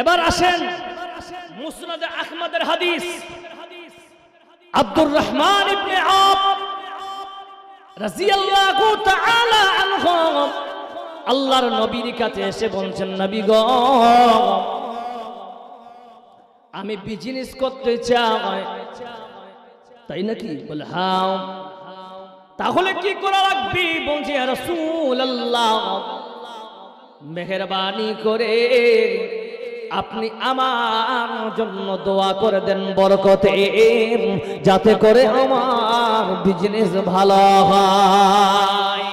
এবার আসেন মুসনাদ আহমদের হাদিস। আব্দুর রহমান ইবনে আব রাদিয়াল্লাহু তাআলা আনহু। আল্লাহর নবীর কাছে এসে বলছেন নবী গো আমি বিজনেস করতে চাই। তাই নাকি? বলে হ্যাঁ তাহলে কি করা লাগবে? বলছে রাসূলুল্লাহ মেহরবানি করে আপনি আমার জন্য দোয়া করে দেন বরকতে, যাতে করে আমার বিজনেস ভালো হয়।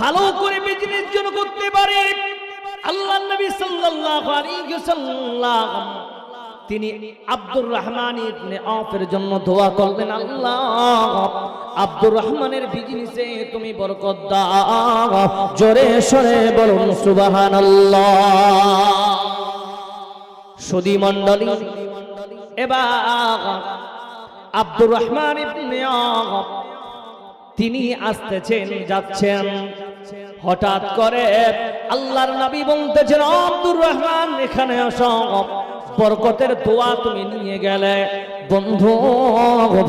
ভালো করে বিজনেস জন্য করতে পারে। আল্লাহ নবী সাল্লাল্লাহু তিনি আব্দুর রহমান ইবনে আফের জন্য দোয়া করলেন, আল্লাহ, আব্দুর রহমানের বিজনেসে তুমি বরকত দাও। জোরে সরে বলুন, সুবহানাল্লাহ। সুদী মণ্ডলী। এবার আব্দুর রহমান তিনি আসতেছেন, যাচ্ছেন। হঠাৎ করে আল্লাহর নবী বলতেছেন, আব্দুর রহমান, এখানে আসো। বরকতের দোয়া তুমি নিয়ে গেলে। বন্ধু,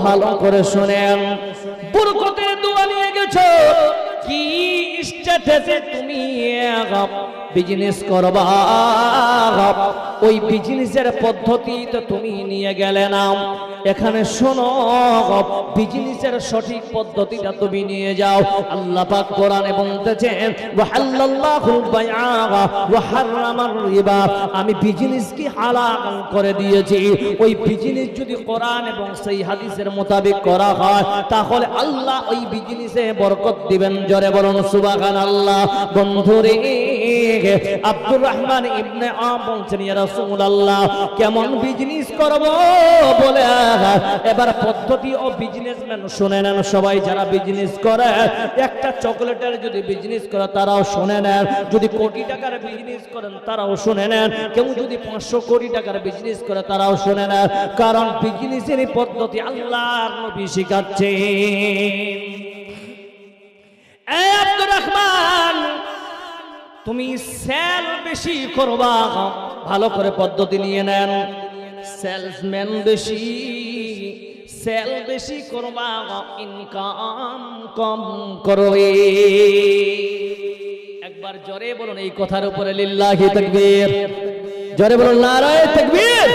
ভালো করে শুনেন। বরকতের দোয়া নিয়ে গেছো। কি স্ট্যাটাসে তুমি বিজনেস করবা। ওই বিজনেসের পদ্ধতি তো তুমি নিয়ে গেলে না। এখানে শোনো বিজনেসের সঠিক পদ্ধতিটা তুমি নিয়ে যাও। আল্লাহ পাক কোরআনে বলতেছেন, ওয়াহাল্লাল্লাহুল বাইআ ওয়া হারামার রিবা। আমি বিজনেস কি হালাল করে দিয়েছি? ওই বিজনেস যদি কোরআন এবং সেই হাদিসের মোতাবেক করা হয়, তাহলে আল্লাহ ওই বিজনেসে বরকত দিবেন। জোরে বলুন, সুবহানাল্লাহ। বন্ধুরে, আব্দুর রহমান ইবনে আম বলছেন, ইয়া রাসূলুল্লাহ, কেমন বিজনেস করব? বলে এবার পদ্ধতি ও বিজনেসম্যান শুনে নেন সবাই, যারা বিজনেস করে, একটা চকলেটের যদি বিজনেস করে, তারাও শুনে নেন। যদি কোটি টাকার বিজনেস করেন, তারাও শুনে নেন। কেউ যদি পাঁচশো কোটি টাকার বিজনেস করে, তারাও শুনে নেন। কারণ বিজনেসের পদ্ধতি আল্লাহর নবী শিখাচ্ছে তুমি সেল বেশি করবা। ভালো করে পদ্ধতি নিয়ে নেন। সেলসম্যান বেশি সেল বেশি করবা ইনকাম কম করবে একবার জোরে বলুন এই কথার উপরে লিল্লাহি তাকবীর। জোরে বলুন, নারায়ে তাকবীর।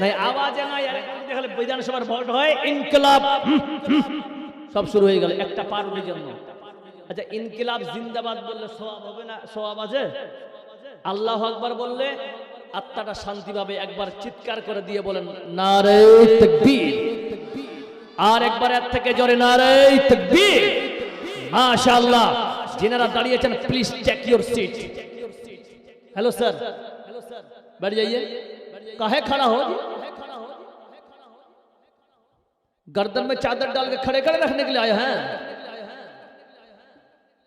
নাই, আওয়াজে আর এখন দেখলে বিধানসভার ভোট হয়, ইনকলাব। সব শুরু হয়ে গেল, একটা পার্টির জন্য। আচ্ছা ইনকিলাব জিন্দাবাদ বললে সওয়াব হবে না? সওয়াব আছে? আল্লাহ আকবার বললে আত্মাটা শান্তি পাবে একবার চিৎকার করে দিয়ে বলেন নারে তাকবীর আর একবার এর থেকে জোরে নারে তাকবীর মাশাআল্লাহ যিনারা দাঁড়িয়েছেন please check your seat hello sir बैठ जाइए काहे खड़ा हो गर्दन में चादर डाल के खड़े खड़े रखने के लिए आए हैं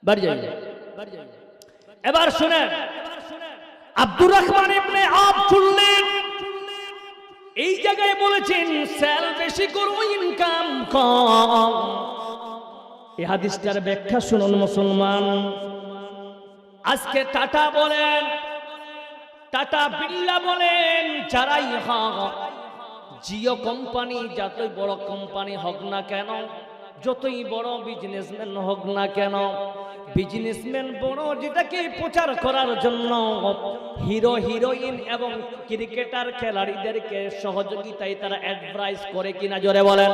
बैठ जाइए এবার শুনেন আব্দুর রহমান ইবনে আব চুল্লেন এই জায়গায় বলেছেন সেল বেশি করব ইনকাম কম। এই হাদিসটার ব্যাখ্যা শুনুন মুসলমান। আজকে টাটা বলেন, টাটা বিল্লা বলেন, যারাই হোক, জিও কোম্পানি, যতই বড় কোম্পানি হোক না কেন যতই বড় বিজনেসম্যান হোক না কেন বিজনেসম্যান বড় যেটাকে প্রচার করার জন্য হিরো হিরোইন এবং ক্রিকেটার খেলাড়িদেরকে সহযোগিতায় তারা অ্যাডভাইস করে কিনা জোরে বলেন।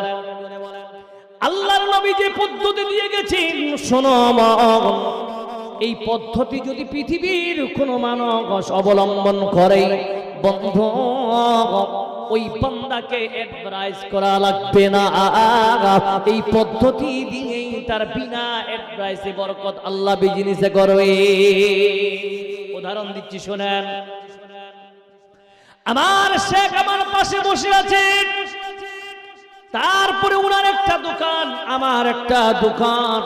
আল্লাহর নবী যে পদ্ধতি দিয়ে গেছেন, শোনো এই পদ্ধতি যদি পৃথিবীর কোনো মানুষ অবলম্বন করে, বন্ধ ওই বান্দাকে অ্যাডভাইস করা লাগবে না। এই পদ্ধতি দিয়েই তার বিনা অ্যাডভাইসে বরকত আল্লাহ বিজনেসে করবে। উদাহরণ দিচ্ছি, শোনেন। আমার শেখ আমার পাশে বসে আছেন তারপরে উনার একটা দোকান, আমার একটা দোকান।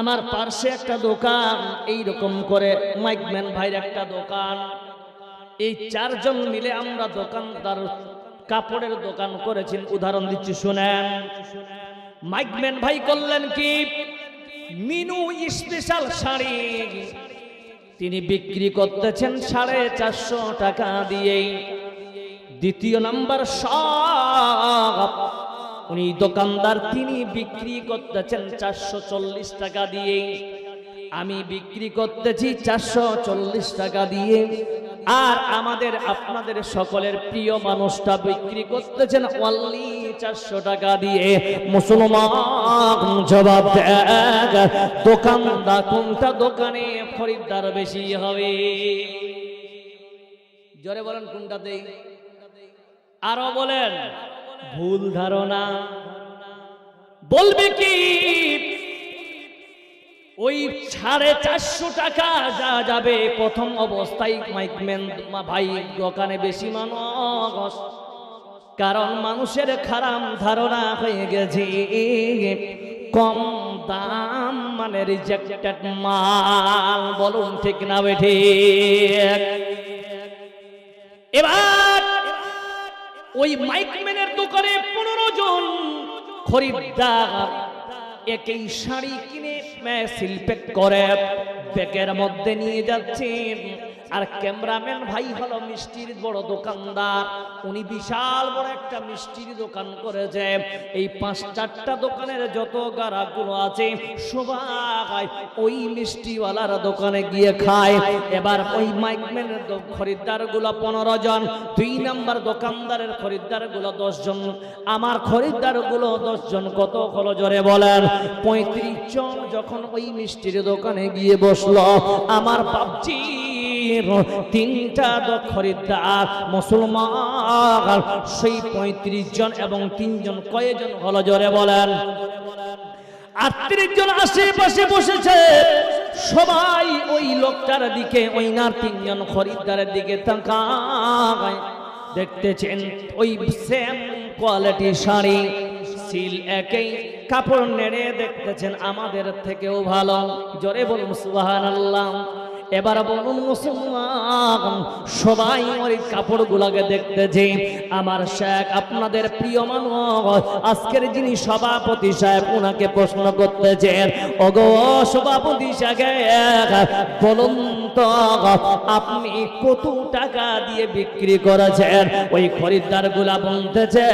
আমার পার্শ্বে একটা দোকান এই রকম করে মাইকম্যান ভাইয়ের একটা দোকান। এই চারজন মিলে আমরা দোকানদার কাপড়ের দোকান করেছেন উদাহরণ দিচ্ছি, শুনেন। মাইকম্যান ভাই করলেন কি? মিনু স্পেশাল শাড়ি। তিনি বিক্রি করতেছেন সাড়ে চারশো টাকা দিয়ে। দ্বিতীয় নাম্বার সব। উনি দোকানদার, তিনি বিক্রি করতেছেন চারশো চল্লিশ টাকা দিয়ে। আমি বিক্রি করতেছি চারশো চল্লিশ টাকা দিয়ে। আর আমাদের আপনাদের সকলের প্রিয় মানুষটা বিক্রি করতেছেন অনলি চারশো টাকা দিয়ে। মুসলমান জবাব দোকানদার কোনটা দোকানে খরিদ্দার বেশি হবে? জোরে বলেন কোনটা কোনটাতে? আরও বলেন। ভুল ধারণা। বলবে কি? ওই সাড়ে চারশো টাকা যা যাবে প্রথম অবস্থায় মাইকম্যান ভাই দোকানে বেশি মানুষ কারণ মানুষের খারাপ ধারণা হয়ে গেছে। কম দাম মানে রিজেক্টেড মাল, বলুন ঠিক না বেঠে এবার ওই মাইকম্যানের দোকানে পনেরো জন খরিদ্দার একই শাড়ি কিনে শিল্পে করে ব্যাগের মধ্যে নিয়ে যাচ্ছেন আর ক্যামেরাম্যান ভাই হলো মিষ্টির বড় দোকানদার। উনি বিশাল বড় একটা মিষ্টির দোকান করেছে। এই পাঁচ চারটা দোকানের যত গারাগুলো আছে, সবাই ওই মিষ্টিওয়ালার দোকানে গিয়ে খায়। এবার ওই মাইকম্যানের খরিদ্দারগুলো পনেরো জন, দুই নাম্বার দোকানদারের খরিদ্দারগুলো দশ জন। আমার খরিদ্দারগুলো দশ জন, কত হলো জোরে বলেন? পঁয়ত্রিশ জন যখন ওই মিষ্টির দোকানে গিয়ে বসল, আমার বাপজি তিনটা খরিদ্দার, মুসলমান। সেই পঁয়ত্রিশ জন এবং তিনজন কয়েকজন হলো জোরে বলেন? আটত্রিশ জন আশেপাশে বসেছে। সবাই ওই লোকটার দিকে, ওই না তিনজন খরিদ্দারের দিকে তাকায়। দেখতেছেন ওই সেম কোয়ালিটি শাড়ি সিল একই। কাপড় নেড়ে দেখতেছেন আমাদের থেকেও ভালো। জোরে বলুন সুবাহান আল্লাহ এবার বলুন মুসলমান, সবাই ওই কাপড়গুলোকে দেখতেছে। আমার শেখ, আপনাদের প্রিয় মানুষ, আজকের যিনি সভাপতি সাহেব ওনাকে প্রশ্ন করতেছেন ওগো, সভাপতি সাহেব, বলুন তো, আপনি কত টাকা দিয়ে বিক্রি করেছেন? ওই খরিদ্দারগুলা বলতেছে,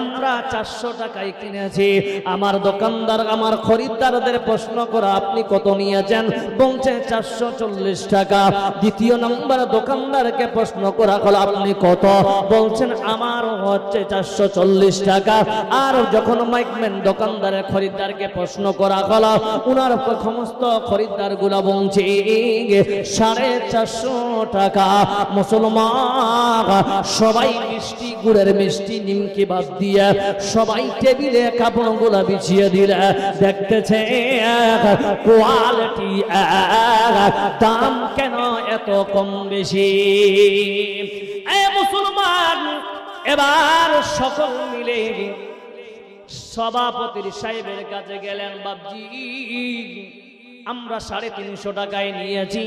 আমরা চারশো টাকায় কিনেছি। আমার দোকানদার, আমার খরিদ্দারদের প্রশ্ন করা, আপনি কত নিয়েছেন? বলছে, চারশো চল্লিশ টাকা। দ্বিতীয় নম্বর দোকানদারকে প্রশ্ন করা হলো, আপনি কত? বলছেন, আমার হচ্ছে চারশো চল্লিশ টাকা। আর যখন মাইকম্যান দোকানদারের খরিদ্দারকে প্রশ্ন করা হলো, উনার সমস্ত খরিদ্দারগুলা বলছে, সাড়ে চারশো টাকা। মুসলমান, সবাই মিষ্টি, গুড়ের মিষ্টি, নিমকি বাদ দিয়ে সবাই টেবিলে কাপড়গুলা বিছিয়ে দিলে। দেখতেছে, কোয়ালিটি দাম কেন এত কম বেশি? মুসলমান এবার সকল মিলে সভাপতির সাহেবের কাছে গেলেন বাবজি আমরা সাড়ে তিনশো টাকায় নিয়েছি,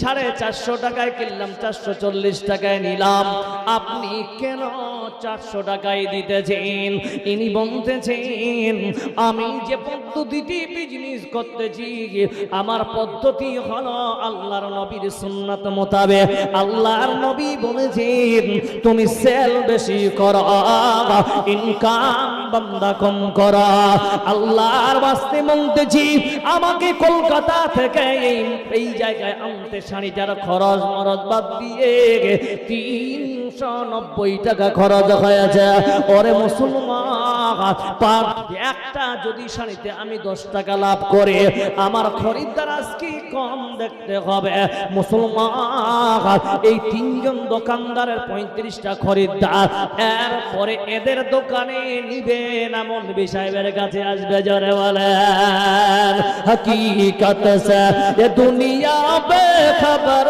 সাড়ে চারশো টাকায় কিনলাম, চারশো চল্লিশ টাকায় নিলাম। আপনি কেন চারশো টাকায় দিতেছেন? ইনি বলতেছেন, আমি যে পদ্ধতিটি বিজনেস করতেছি, আমার পদ্ধতি হলো আল্লাহর নবীর সুন্নাত মোতাবেক। আল্লাহর নবী বলেছেন, তুমি সেল বেশি করো, ইনকাম বান্দা কম করা। আল্লাহর বাস্তে বলতেছি, আমাকে কলকাতা থেকে এই জায়গায় আনতে শাড়িটার খরচ মরচ বাদ দিয়ে তিনশো নব্বই টাকা খরচ হয়েছে। ওরে মুসলমান একটা যদি শাড়িতে আমি দশ টাকা লাভ করে, আমার খরিদ্দার আজকে কম দেখতে হবে। মুসলমান, এই তিনজন দোকানদারের পঁয়ত্রিশটা খরিদ্দার, এরপরে এদের দোকানে নিবে না মন্দি সাহেবের কাছে আসবে জরে বলে বলেন। হকিকত সে দুনিয়া বে খবর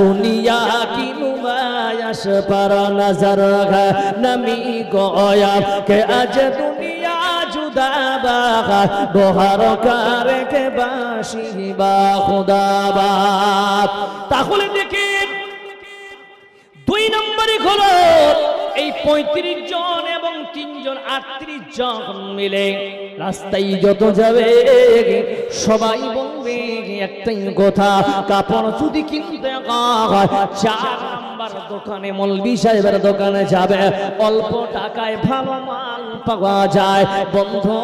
দুনিয়া কি নুমা আকাশ পার নজর নমি গোয়া কে আজ দুনিয়া জুদা বাগা বহার কারে কে বাসি বা খুদা বাপ তাহলে দেখি দুই নম্বরই খোল এই পঁয়ত্রিশ জন এবং তিনজন আটত্রিশ জন মিলে রাস্তায় যত যাবে, সবাই বলবে একটাই কথা, কাপড় যদি কিনতে চার দোকানে মলবি সাহেবের দোকানে যাবে। অল্প টাকায় ভালো মাল পাওয়া যায়। বন্ধু